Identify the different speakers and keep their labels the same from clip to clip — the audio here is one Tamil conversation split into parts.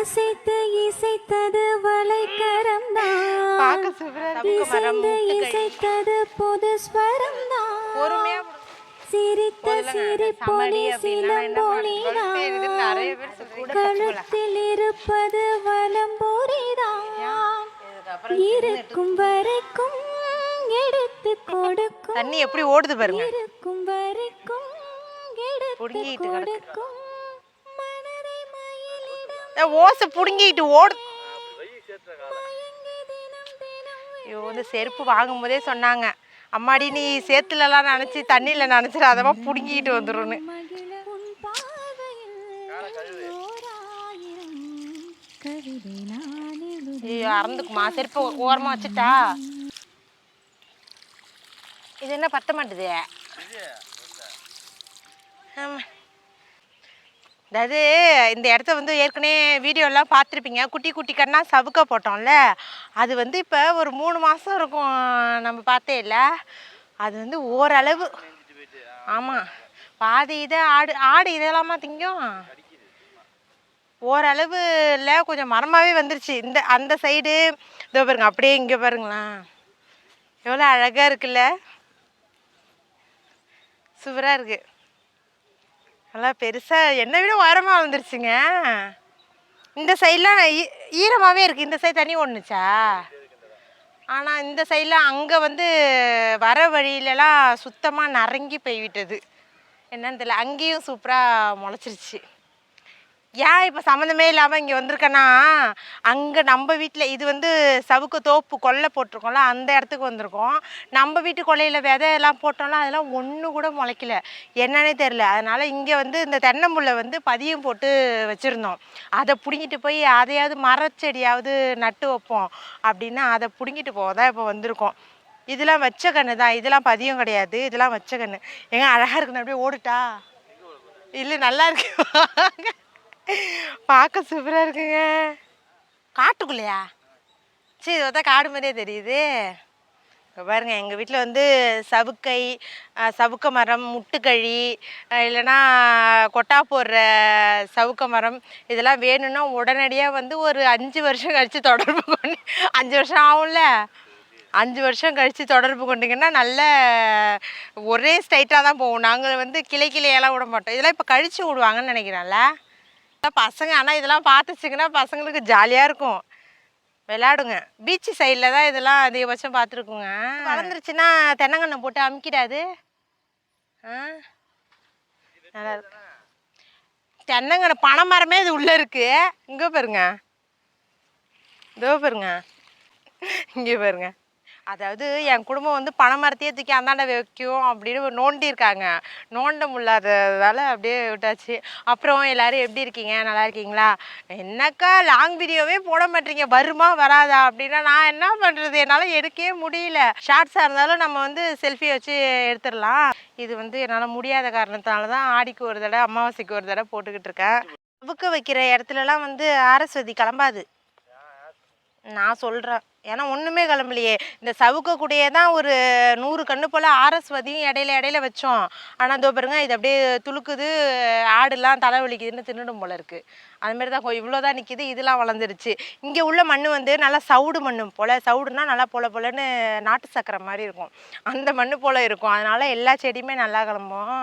Speaker 1: அசைத்து இசைத்தது வலைக்கரம் தான் இசைத்தது பொது ஸ்வரம் தான் சிரித்த சிரிப்பொலி சிலம்பொலி கழுத்தில் இருப்பது வலம்பொறிதான் இருக்கும் வரைக்கும் எடுத்து கொடுக்கும் தண்ணி எப்படி ஓடுது பாருங்க இருக்கும் வரைக்கும் எடுத்து கொடுக்கும் ஓசை பிடுங்கிட்டு ஓடு ஐயோ இந்த செருப்பு வாங்கும்போதே சொன்னாங்க அம்மாடி நீ சேத்துலலாம் நினச்சி தண்ணியில் நினச்சிடாதமா பிடுங்கிட்டு வந்துடும்னு ஐயோ அறந்துக்குமா செருப்பு ஓரமாக வச்சுட்டா இது என்ன பத்த மாட்டுது ஆமாம் அதாவது இந்த இடத்த வந்து ஏற்கனவே வீடியோலாம் பார்த்துருப்பீங்க குட்டி குட்டி கண்ணா சவுக்க போட்டோம்ல அது வந்து இப்போ ஒரு மூணு மாதம் இருக்கும் நம்ம பார்த்தே இல்லை அது வந்து ஓரளவு ஆமாம் பாதி இதை ஆடு ஆடு இதெல்லாமா திங்கும் ஓரளவுல கொஞ்சம் மரமாகவே வந்துருச்சு இந்த அந்த சைடு இதோ பாருங்க அப்படியே இங்கே பாருங்களேன் எவ்வளோ அழகாக இருக்குல்ல சூப்பராக இருக்குது நல்லா பெருசாக என்னை விட உரமாக வந்துருச்சுங்க இந்த சைட்லாம் ஈரமாகவே இருக்குது இந்த சைடு தண்ணி ஒன்றுச்சா ஆனால் இந்த சைட்லாம் அங்கே வந்து வர வழியிலலாம் சுத்தமாக நரங்கி போய்விட்டது என்னன்னு தெரியல அங்கேயும் சூப்பராக முளைச்சிருச்சு ஏன் இப்போ சம்மந்தமே இல்லாமல் இங்கே வந்திருக்கேன்னா அங்கே நம்ம வீட்டில் இது வந்து சவுக்கு தோப்பு கொல்லை போட்டிருக்கோம்ல அந்த இடத்துக்கு வந்திருக்கோம் நம்ம வீட்டு கொல்லையில் விதை எல்லாம் அதெல்லாம் ஒன்று கூட முளைக்கல என்னன்னே தெரில அதனால் இங்கே வந்து இந்த தென்னம்புள்ள வந்து பதியம் போட்டு வச்சுருந்தோம் அதை பிடுங்கிட்டு போய் அதையாவது மரச்செடியாவது நட்டு வைப்போம் அப்படின்னா அதை பிடுங்கிட்டு போக தான் இப்போ வந்திருக்கோம் இதெல்லாம் வச்ச கன்று தான் இதெல்லாம் பதியம் கிடையாது இதெல்லாம் வச்ச கன்று எங்க அழகாக இருக்குன்னு அப்படியே ஓடுட்டா இல்லை நல்லா இருக்கு பார்க்க சூப்பராக இருக்குங்க காட்டுக்குள்ளையா சரி இது பார்த்தா காடு மாதிரியே தெரியுது இப்போ பாருங்க எங்கள் வீட்டில் வந்து சவுக்கை சவுக்க மரம் முட்டுக்கழி இல்லைன்னா கொட்டா போடுற சவுக்க மரம் இதெல்லாம் வேணும்னா உடனடியாக வந்து ஒரு அஞ்சு வருஷம் கழித்து தொடர்பு கொண்டு அஞ்சு வருஷம் ஆகும்ல அஞ்சு வருஷம் கழித்து தொடர்பு கொண்டிங்கன்னா நல்ல ஒரே ஸ்டைட்டாக தான் போவோம் நாங்கள் வந்து கிளை கிளையெல்லாம் விட மாட்டோம் இதெல்லாம் இப்போ கழித்து விடுவாங்கன்னு நினைக்கிறேன்ல பசங்க ஆனால் இதெல்லாம் பார்த்துச்சிங்கன்னா பசங்களுக்கு ஜாலியாக இருக்கும் விளையாடுங்க பீச் சைடில் தான் இதெல்லாம் அதிகபட்சம் பார்த்துருக்குங்க வளர்ந்துருச்சுன்னா தென்னங்கண்ணை போட்டு அமுக்கிடாது ஆ நல்லா இருக்கு தென்னங்கண்ணை பனை மரமே இது உள்ளே இருக்குது இங்கே பாருங்க இதோ பாருங்க இங்கே பாருங்க அதாவது என் குடும்பம் வந்து பனை மரத்தையே தூக்கி அந்தாண்ட வைக்கும் அப்படின்னு நோண்டியிருக்காங்க நோண்ட முடியாததால் அப்படியே விட்டாச்சு அப்புறம் எல்லாரும் எப்படி இருக்கீங்க நல்லா இருக்கீங்களா என்னக்கா லாங் வீடியோவே போட மாட்டீங்க வருமா வராதா அப்படின்னா நான் என்ன பண்ணுறது என்னால் எடுக்கவே முடியல ஷார்ட்ஸாக இருந்தாலும் நம்ம வந்து செல்ஃபி வச்சு எடுத்துடலாம் இது வந்து என்னால் முடியாத காரணத்தினால தான் ஆடிக்கு ஒரு தடவை அமாவாசைக்கு ஒரு தடவை போட்டுக்கிட்டு இருக்கேன் அவுக்க வைக்கிற இடத்துலலாம் வந்து ஆரஸ்வதி கிளம்பாது நான் சொல்கிறேன் ஏன்னா ஒன்றுமே கிளம்பலையே இந்த சவுக்கு கூடையே தான் ஒரு நூறு கண்ணு போல் வதியும் இடையில இடையில வச்சோம் ஆனால் இதோ பாருங்க இது அப்படியே துளுக்குது ஆடுலாம் தலை வலிக்குதுன்னு தின்னுடும் போல இருக்குது மாதிரி தான் இவ்வளோ தான் நிற்கிது இதெல்லாம் வளர்ந்துருச்சு இங்கே உள்ள மண் வந்து நல்லா சவுடு மண் போல் சவுடுனா நல்லா போல போலன்னு நாட்டு சக்கரை மாதிரி இருக்கும் அந்த மண் போல் இருக்கும் அதனால் எல்லா செடியுமே நல்லா கிளம்பும்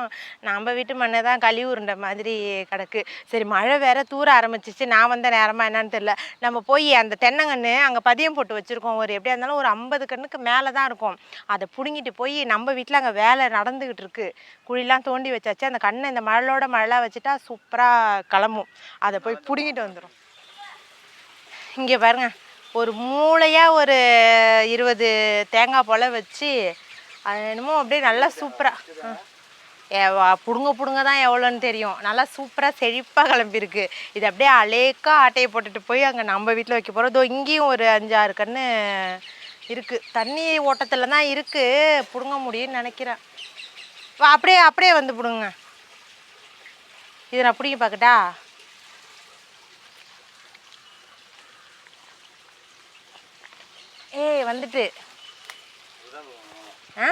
Speaker 1: நம்ம வீட்டு மண்ணை தான் களி உருண்ட மாதிரி கிடக்கு சரி மழை வேற தூர ஆரம்பிச்சிச்சு நான் வந்த நேரமாக என்னன்னு தெரில நம்ம போய் அந்த தென்னங்கன்று அங்கே பதியம் போட்டு வச்சு வச்சுருக்கோம் ஒரு எப்படியா இருந்தாலும் ஒரு ஐம்பது கண்ணுக்கு மேலே தான் இருக்கும் அதை பிடுங்கிட்டு போய் நம்ம வீட்டில் அங்கே வேலை நடந்துக்கிட்டு இருக்கு குழிலாம் தோண்டி வச்சாச்சு அந்த கண்ணை இந்த மழலோட மழை வச்சுட்டா சூப்பராக கிளம்பும் அதை போய் பிடுங்கிட்டு வந்துடும் இங்கே பாருங்கள் ஒரு மூளையாக ஒரு இருபது தேங்காய் போல் வச்சு அது என்னமோ அப்படியே நல்லா சூப்பராக பிடுங்க பிடுங்க தான் எவ்வளோன்னு தெரியும் நல்லா சூப்பராக செழிப்பாக கிளம்பியிருக்கு இது அப்படியே அலேக்கா ஆட்டையை போட்டுட்டு போய் அங்கே நம்ம வீட்டில் வைக்க போகிறோம் இதோ இங்கேயும் ஒரு அஞ்சாறு கன்று இருக்குது தண்ணி ஓட்டத்தில் தான் இருக்குது பிடுங்க முடியும்னு நினைக்கிறேன் அப்படியே அப்படியே வந்து பிடுங்க இதை நான் பிடிங்க பார்க்கட்டா ஏய் வந்துட்டு ஆ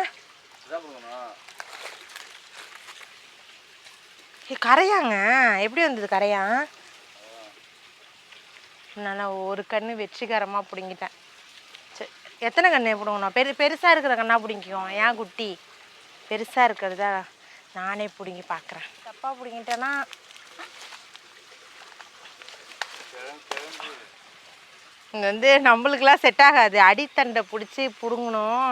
Speaker 1: கரையாங்க எப்படி வந்தது கரையா நல்லா ஒரு கண்ணு வெற்றிகரமாக பிடுங்கிட்டேன் சரி எத்தனை கண்ணு பிடுங்கணும் பெரு பெருசாக இருக்கிற கண்ணாக பிடிங்கிக்கும் ஏன் குட்டி பெருசாக இருக்கிறதா நானே பிடுங்கி பார்க்குறேன் தப்பாக பிடிங்கிட்டேன்னா இது வந்து நம்மளுக்கெலாம் செட் ஆகாது அடித்தண்டை பிடிச்சி பிடுங்கணும்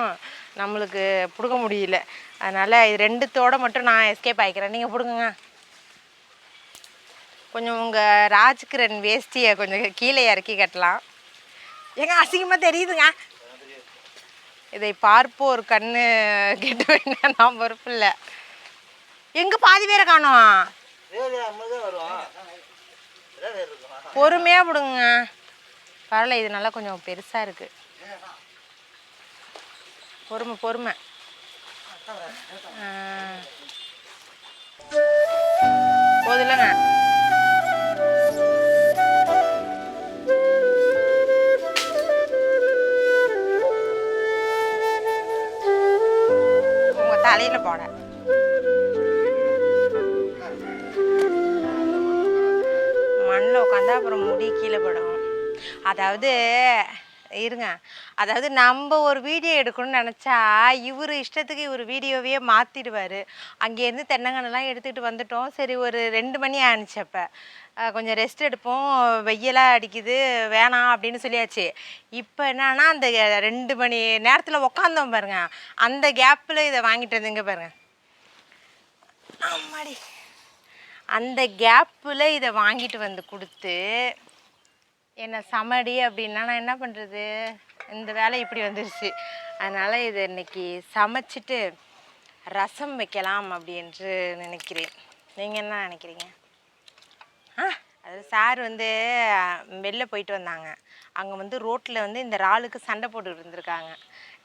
Speaker 1: நம்மளுக்கு பிடுங்க முடியல அதனால் இது ரெண்டுத்தோடு மட்டும் நான் எஸ்கேப் ஆகிக்கிறேன் நீங்கள் பிடுங்குங்க கொஞ்சம் உங்கள் ராஜ்கிரண் வேஷ்டியை கொஞ்சம் கீழே இறக்கி கட்டலாம் ஏங்க அசிங்கமாக தெரியுதுங்க இதை பார்ப்போர் கண்ணு கெட்டு வேணா நான் பொறுப்பு இல்லை எங்கே பாதி பேரை காணும் பொறுமையாக விடுங்க பரவாயில்ல இது நல்லா கொஞ்சம் பெருசாக இருக்குது பொறுமை பொறுமை போதில்லைங்க தலையில் போனேன் மண்ணில் உட்காந்தா அப்புறம் முடி கீழே போடும் அதாவது இருங்க அதாவது நம்ம ஒரு வீடியோ எடுக்கணும்னு நினச்சா இவர் இஷ்டத்துக்கு இவர் வீடியோவையே மாற்றிடுவார் அங்கேருந்து தென்னங்கன்னெல்லாம் எடுத்துகிட்டு வந்துட்டோம் சரி ஒரு ரெண்டு மணி ஆனிச்சப்போ கொஞ்சம் ரெஸ்ட் எடுப்போம் வெயிலாக அடிக்குது வேணாம் அப்படின்னு சொல்லியாச்சு இப்போ என்னன்னா அந்த ரெண்டு மணி நேரத்தில் உக்காந்தோம் பாருங்க அந்த கேப்பில் இதை வாங்கிட்டு வந்துங்க பாருங்க ஆமாடி அந்த கேப்பில் இதை வாங்கிட்டு வந்து கொடுத்து என்னை சமடி அப்படின்னா நான் என்ன பண்ணுறது இந்த வேலை இப்படி வந்துருச்சு அதனால் இதை இன்னைக்கு சமைச்சிட்டு ரசம் வைக்கலாம் அப்படின்ட்டு நினைக்கிறேன் நீங்கள் என்ன நினைக்கிறீங்க அது சார் வந்து வெளில போயிட்டு வந்தாங்க அங்கே வந்து ரோட்டில் வந்து இந்த ராளுக்கு சண்டை போட்டு இருந்திருக்காங்க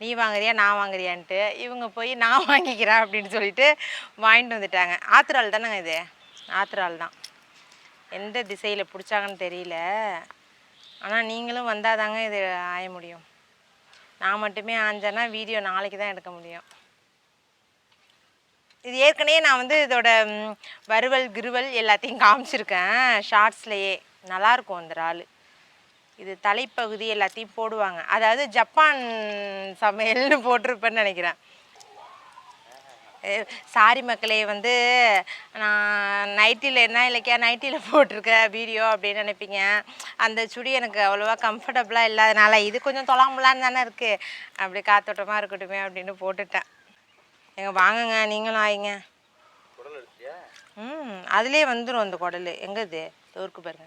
Speaker 1: நீ வாங்குறியா நான் வாங்குறியான்ட்டு இவங்க போய் நான் வாங்கிக்கிறேன் அப்படின்னு சொல்லிட்டு வாங்கிட்டு வந்துட்டாங்க ஆத்திரால் தானேங்க இது ஆத்திரால் தான் எந்த திசையில் பிடிச்சாங்கன்னு தெரியல ஆனால் நீங்களும் வந்தால் தாங்க இது ஆய முடியும் நான் மட்டுமே ஆஞ்சேன்னா வீடியோ நாளைக்கு தான் எடுக்க முடியும் இது ஏற்கனவே நான் வந்து இதோட வறுவல் கிருவல் எல்லாத்தையும் காமிச்சிருக்கேன் ஷார்ட்ஸ்லேயே நல்லாயிருக்கும் அந்த இறால் இது தலைப்பகுதி எல்லாத்தையும் போடுவாங்க அதாவது ஜப்பான் சமையல்னு போட்டிருப்பேன்னு நினைக்கிறேன் சாரி மக்களே வந்து நான் நைட்டியில் என்ன இல்லைக்கா நைட்டியில் போட்டிருக்க வீடியோ அப்படின்னு நினைப்பீங்க அந்த சுடி எனக்கு அவ்வளோவா கம்ஃபர்டபுளாக இல்லாதனால இது கொஞ்சம் தொலாமுலான்னு தானே இருக்குது அப்படி காத்தோட்டமாக இருக்கட்டும் அப்படின்னு போட்டுட்டேன் எங்க வாங்குங்க நீங்களும் ஆயிங்க ம் அதுலேயே வந்துடும் அந்த குடல் எங்கே இது ஊருக்கு பாருங்க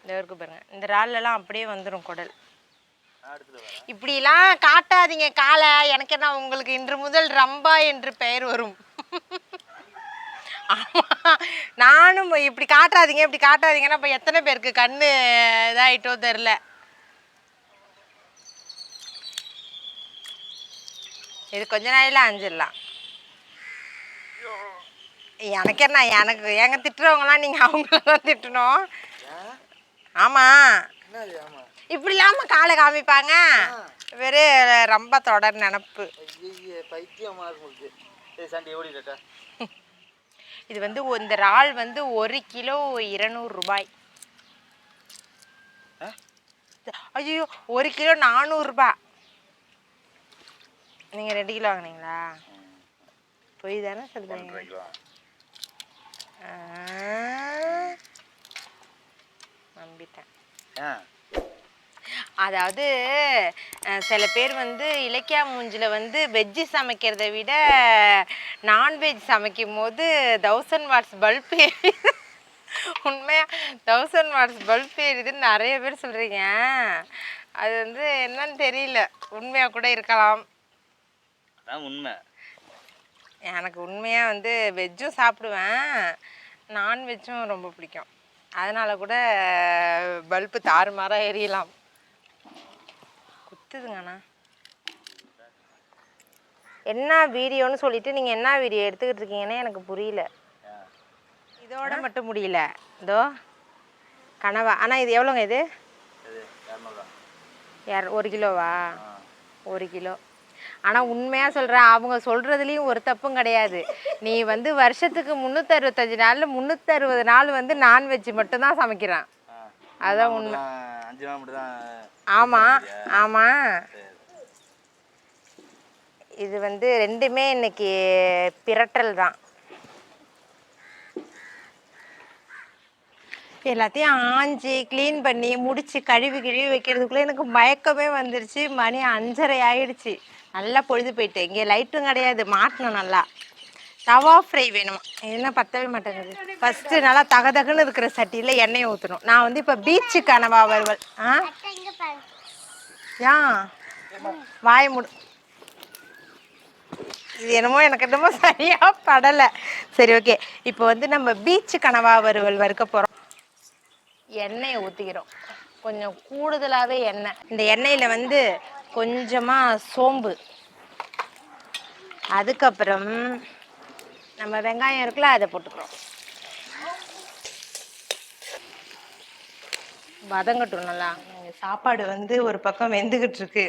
Speaker 1: இந்த ஊருக்கு பாருங்க இந்த ரால்லலாம் அப்படியே வந்துடும் குடல் இப்படிலாம் காட்டாதீங்க காலை எனக்கு என்ன உங்களுக்கு இன்று முதல் ரம்பா என்று பெயர் வரும் நானும் இப்படி காட்டாதீங்க இப்படி காட்டாதீங்கன்னா இப்போ எத்தனை பேருக்கு கண்ணு இதாகிட்டோ தெரில இது கொஞ்ச நாளில் அஞ்சிடலாம் எனக்கு என்ன எனக்கு எங்க திட்டுறவங்களாம் நீங்கள் அவங்கள தான் திட்டணும் ஆமாம் இப்படிலாம காலை காமிப்பாங்க வெறும் ரொம்ப தொடர் நினப்பு இது வந்து இந்த இறால் வந்து ஒரு கிலோ இருநூறு ரூபாய் ஐயோ ஒரு கிலோ நானூறுரூபா நீங்கள் ரெண்டு கிலோ வாங்கினீங்களா பொய் தானே சொல்றீங்க அதாவது சில பேர் வந்து இலக்கியா மூஞ்சில் வந்து வெஜ்ஜு சமைக்கிறத விட நான்வெஜ் சமைக்கும் போது தௌசண்ட் வாட்ஸ் பல்ப் உண்மையாக தௌசண்ட் வாட்ஸ் பல்ப் ஏறிதுன்னு நிறைய பேர் சொல்கிறீங்க அது வந்து என்னன்னு தெரியல உண்மையாக கூட இருக்கலாம் அதான் உண்மை எனக்கு உண்மையாக வந்து வெஜ்ஜும் சாப்பிடுவேன் நான்வெஜ்ஜும் ரொம்ப பிடிக்கும் அதனால கூட பல்பு தாறுமாறாக எரியலாம் குத்துதுங்கண்ணா என்ன வீடியோன்னு சொல்லிட்டு நீங்கள் என்ன வீடியோ எடுத்துக்கிட்டு இருக்கீங்கன்னு எனக்கு புரியல இதோட மட்டும் முடியல இதோ கனவா ஆனால் இது எவ்வளோங்க இது ஒரு கிலோவா ஒரு கிலோ ஆனால் உண்மையாக சொல்கிறேன் அவங்க சொல்கிறதுலேயும் ஒரு தப்பும் கிடையாது நீ வந்து வருஷத்துக்கு முந்நூற்றறுபத்தஞ்சு நாளில் முந்நூற்றறுபது நாள் வந்து நான்வெஜ் மட்டும்தான் சமைக்கிறான் அதான் உண்மை ஆமாம் ஆமாம் இது வந்து ரெண்டுமே இன்னைக்கு பிரட்டல் தான் எல்லாத்தையும் ஆஞ்சி க்ளீன் பண்ணி முடித்து கழுவி கழுவி வைக்கிறதுக்குள்ளே எனக்கு மயக்கமே வந்துருச்சு மணி அஞ்சரை ஆயிடுச்சு நல்லா பொழுது போயிட்டு இங்கே லைட்டும் கிடையாது மாட்டணும் நல்லா தவா ஃப்ரை வேணுமா என்ன பத்தவே மாட்டேங்குது ஃபஸ்ட்டு நல்லா தகதகன்னு இருக்கிற சட்டியில் எண்ணெயை ஊற்றணும் நான் வந்து இப்போ பீச்சு கனவா வருவல் ஆ ஏன் வாய முடு இது என்னமோ எனக்கு என்னமோ சரியாக படலை சரி ஓகே இப்போ வந்து நம்ம பீச்சு கனவா வருவல் வறுக்க போகிறோம் எண்ணெயை ஊற்றிக்கிறோம் கொஞ்சம் கூடுதலாகவே எண்ணெய் இந்த எண்ணெயில் வந்து கொஞ்சமாக சோம்பு அதுக்கப்புறம் நம்ம வெங்காயம் இருக்குல்ல அதை போட்டுக்கிறோம் வதங்கட்டும் நல்லா சாப்பாடு வந்து ஒரு பக்கம் வெந்துக்கிட்டு இருக்கு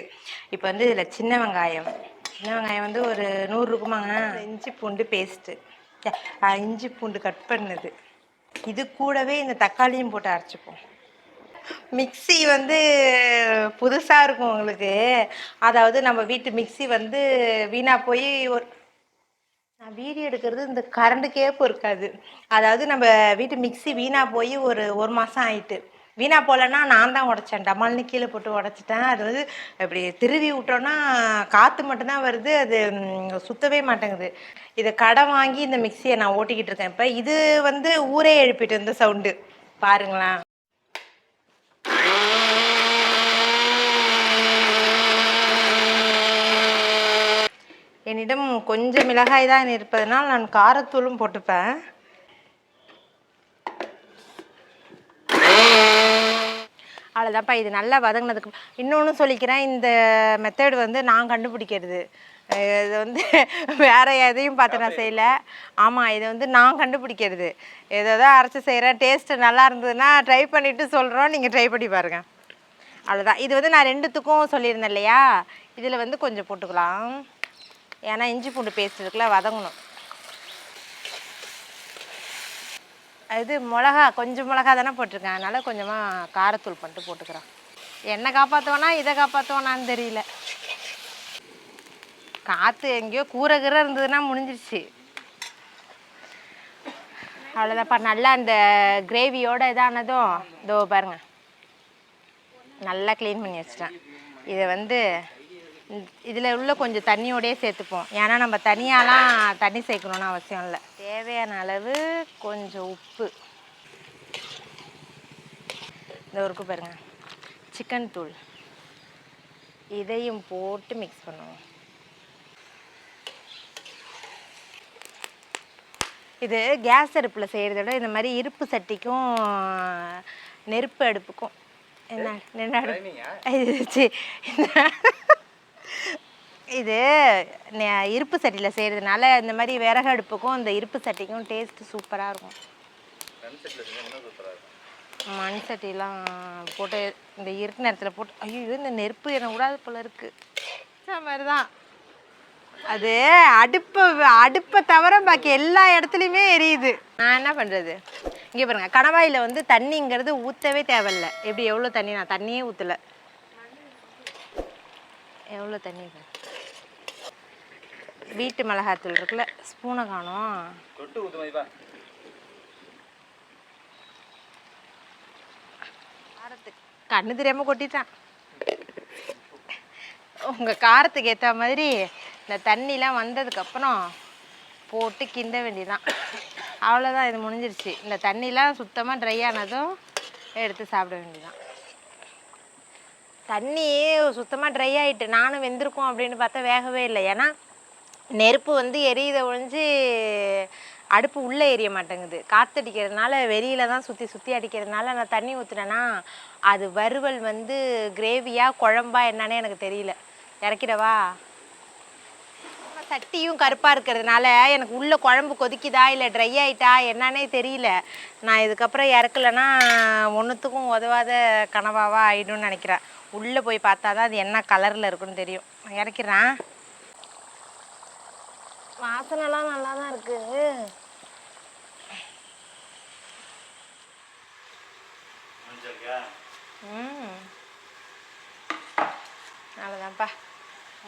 Speaker 1: இப்போ வந்து இதில் சின்ன வெங்காயம் சின்ன வெங்காயம் வந்து ஒரு நூறு இருக்குமாங்க இஞ்சி பூண்டு பேஸ்ட்டு இஞ்சி பூண்டு கட் பண்ணுது இது கூடவே இந்த தக்காளியும் போட்டு அரைச்சிப்போம் மிக்சி வந்து புதுசாக இருக்கும் உங்களுக்கு அதாவது நம்ம வீட்டு மிக்சி வந்து வீணாக போய் ஒரு நான் வீடியோ எடுக்கிறது இந்த கரண்டு கேப்பு இருக்காது அதாவது நம்ம வீட்டு மிக்சி வீணாக போய் ஒரு ஒரு மாதம் ஆயிட்டு வீணாக போகலன்னா நான் தான் உடச்சேன் டமால்னு கீழே போட்டு உடச்சிட்டேன் அது வந்து இப்படி திருவி விட்டோன்னா காற்று மட்டும்தான் வருது அது சுத்தவே மாட்டேங்குது இதை கடை வாங்கி இந்த மிக்சியை நான் ஓட்டிக்கிட்டு இருக்கேன் இப்போ இது வந்து ஊரே எழுப்பிட்டு இருந்த சவுண்டு பாருங்களேன் என்னிடம் கொஞ்சம் மிளகாய் தான் இருப்பதனால் நான் காரத்தூளும் போட்டுப்பேன் அவ்வளோதான்ப்பா இது நல்லா வதங்கினதுக்கு இன்னொன்று சொல்லிக்கிறேன் இந்த மெத்தடு வந்து நான் கண்டுபிடிக்கிறது இது வந்து வேறு எதையும் பார்த்து நான் செய்யலை ஆமாம் இதை வந்து நான் கண்டுபிடிக்கிறது ஏதோ தான் அரைச்சி செய்கிறேன் டேஸ்ட்டு நல்லா இருந்ததுன்னா ட்ரை பண்ணிவிட்டு சொல்கிறோம் நீங்கள் ட்ரை பண்ணி பாருங்கள் அவ்வளோதான் இது வந்து நான் ரெண்டுத்துக்கும் சொல்லியிருந்தேன் இல்லையா இதில் வந்து கொஞ்சம் போட்டுக்கலாம் ஏன்னா இஞ்சி பூண்டு பேஸ்ட் இருக்குல்ல வதங்கணும் இது மிளகா கொஞ்சம் மிளகா தானே போட்டிருக்கேன் அதனால் கொஞ்சமாக காரத்தூள் பண்ணிட்டு போட்டுக்கிறேன் என்னை காப்பாற்றுவேனா இதை காப்பாற்றுவேனான்னு தெரியல காற்று எங்கேயோ கூரை கீரை இருந்ததுன்னா முடிஞ்சிருச்சு அவ்வளோதான்ப்பா நல்லா அந்த கிரேவியோட இதானதும் இதோ பாருங்கள் நல்லா க்ளீன் பண்ணி வச்சிட்டேன் இதை வந்து இதில் உள்ள கொஞ்சம் தண்ணியோடய சேர்த்துப்போம் ஏன்னா நம்ம தனியாலாம் தண்ணி சேர்க்கணுன்னு அவசியம் இல்லை தேவையான அளவு கொஞ்சம் உப்பு இந்த ஒருக்கு பாருங்க சிக்கன் தூள் இதையும் போட்டு மிக்ஸ் பண்ணுவோம் இது கேஸ் அடுப்பில் செய்கிறத விட இந்த மாதிரி இருப்பு சட்டிக்கும் நெருப்பு அடுப்புக்கும் என்ன என்ன அடுப்பு இது இருப்பு சட்டியில் செய்கிறதுனால இந்த மாதிரி விறகு அடுப்புக்கும் இந்த இருப்பு சட்டிக்கும் டேஸ்ட் சூப்பராக இருக்கும் மண் சட்டிலாம் போட்டு இந்த இருட்டு நேரத்தில் போட்டு ஐயோ இது இந்த நெருப்பு என்ன விடாது போல இருக்குது அது மாதிரி தான் அது அடுப்பை அடுப்பை தவிர பாக்கி எல்லா இடத்துலையுமே எரியுது நான் என்ன பண்ணுறது இங்கே பாருங்கள் கணவாயில் வந்து தண்ணிங்கிறது ஊற்றவே தேவையில்லை எப்படி எவ்வளோ தண்ணி நான் தண்ணியே ஊற்றலை எவ்வளோ தண்ணி வீட்டு மிளகாத்தூள் இருக்குல்ல ஸ்பூனை காணும் கண்ணு தெரியாமல் கொட்டிட்டான் உங்கள் காரத்துக்கு ஏற்ற மாதிரி இந்த தண்ணிலாம் வந்ததுக்கப்புறம் போட்டு கிண்ட வேண்டியதான் அவ்வளோதான் இது முடிஞ்சிருச்சு இந்த தண்ணிலாம் சுத்தமாக ட்ரை ஆனதும் எடுத்து சாப்பிட வேண்டியதான் தண்ணி சுத்தமாக ட்ரை ஆகிட்டு நானும் வெந்திருக்கோம் அப்படின்னு பார்த்தா வேகவே இல்லை ஏன்னா நெருப்பு வந்து எரியதை ஒழிஞ்சு அடுப்பு உள்ளே எரிய மாட்டேங்குது அடிக்கிறதுனால வெளியில தான் சுற்றி சுற்றி அடிக்கிறதுனால நான் தண்ணி ஊற்றுனேன்னா அது வறுவல் வந்து கிரேவியா குழம்பா என்னன்னு எனக்கு தெரியல இறக்கிடவா சட்டியும் கருப்பாக இருக்கிறதுனால எனக்கு உள்ளே குழம்பு கொதிக்குதா இல்லை ட்ரை ஆகிட்டா என்னன்னே தெரியல நான் இதுக்கப்புறம் இறக்கலைன்னா ஒன்றுத்துக்கும் உதவாத கனவாவாக ஆகிடும்னு நினைக்கிறேன் உள்ளே போய் பார்த்தா தான் அது என்ன கலரில் இருக்குன்னு தெரியும் இறக்கிறேன் வாசனைலாம் நல்லா தான் இருக்கு ம் அவ்வளோதான்ப்பா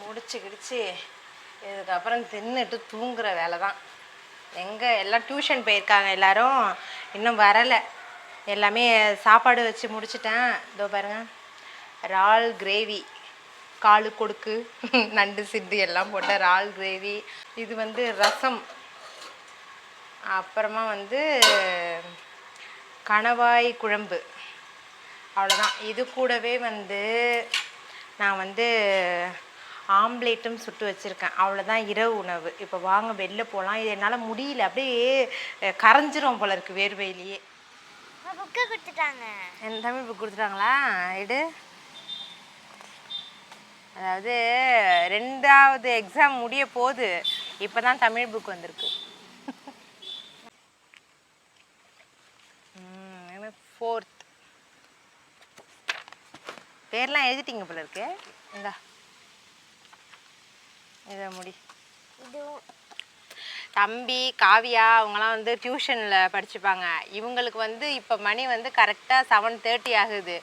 Speaker 1: முடிச்சு கிடிச்சு இதுக்கப்புறம் தின்னுட்டு தூங்குற வேலை தான் எங்கே எல்லாம் டியூஷன் போயிருக்காங்க எல்லாரும் இன்னும் வரலை எல்லாமே சாப்பாடு வச்சு முடிச்சிட்டேன் இதோ பாருங்கள் இறால் கிரேவி காலு கொடுக்கு நண்டு சித்து எல்லாம் போட்டு ரால் கிரேவி இது வந்து ரசம் அப்புறமா வந்து கணவாய் குழம்பு அவ்வளோதான் இது கூடவே வந்து நான் வந்து ஆம்லேட்டும் சுட்டு வச்சுருக்கேன் அவ்வளோதான் இரவு உணவு இப்போ வாங்க வெளில போகலாம் இது என்னால் முடியல அப்படியே கரைஞ்சிரும் போல இருக்குது வேர்வையிலேயே
Speaker 2: புக்கை கொடுத்துட்டாங்க
Speaker 1: என் தமிழ் புக் கொடுத்துட்டாங்களா எடு அதாவது ரெண்டாவது எக்ஸாம் முடிய போது இப்போ தான் தமிழ் புக் வந்திருக்கு ஃபோர்த் பேர்லாம் எழுதிட்டீங்க போல இருக்கு இந்தா இதை முடி தம்பி காவியா அவங்கெல்லாம் வந்து டியூஷனில் படிச்சுப்பாங்க இவங்களுக்கு வந்து இப்போ மணி வந்து கரெக்டாக செவன் தேர்ட்டி ஆகுது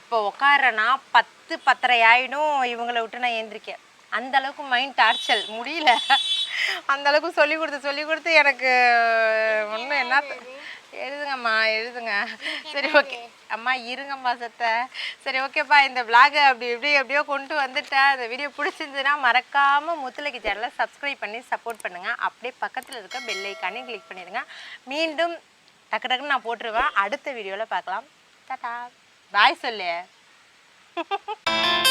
Speaker 1: இப்போ உட்காரனா பத்து பத்து பத்தரை ஆயிடும் இவங்களை விட்டு நான் எழுந்திரிக்கேன் அந்த அளவுக்கு மைண்ட் டார்ச்சல் முடியல அந்த அளவுக்கு சொல்லி கொடுத்து சொல்லி கொடுத்து எனக்கு ஒன்றும் என்ன எழுதுங்கம்மா எழுதுங்க சரி ஓகே அம்மா இருங்கம்மா சத்த சரி ஓகேப்பா இந்த விளாகை அப்படி இப்படி எப்படியோ கொண்டு வந்துட்டேன் இந்த வீடியோ பிடிச்சிருந்துன்னா மறக்காமல் முத்துலகி சேனலை சப்ஸ்கிரைப் பண்ணி சப்போர்ட் பண்ணுங்கள் அப்படியே பக்கத்தில் இருக்க பெல் ஐக்கானே கிளிக் பண்ணிடுங்க மீண்டும் டக்கு டக்குன்னு நான் போட்டுருவேன் அடுத்த வீடியோவில் பார்க்கலாம் தட்டா பாய் சொல்லு Thank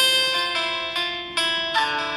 Speaker 1: you.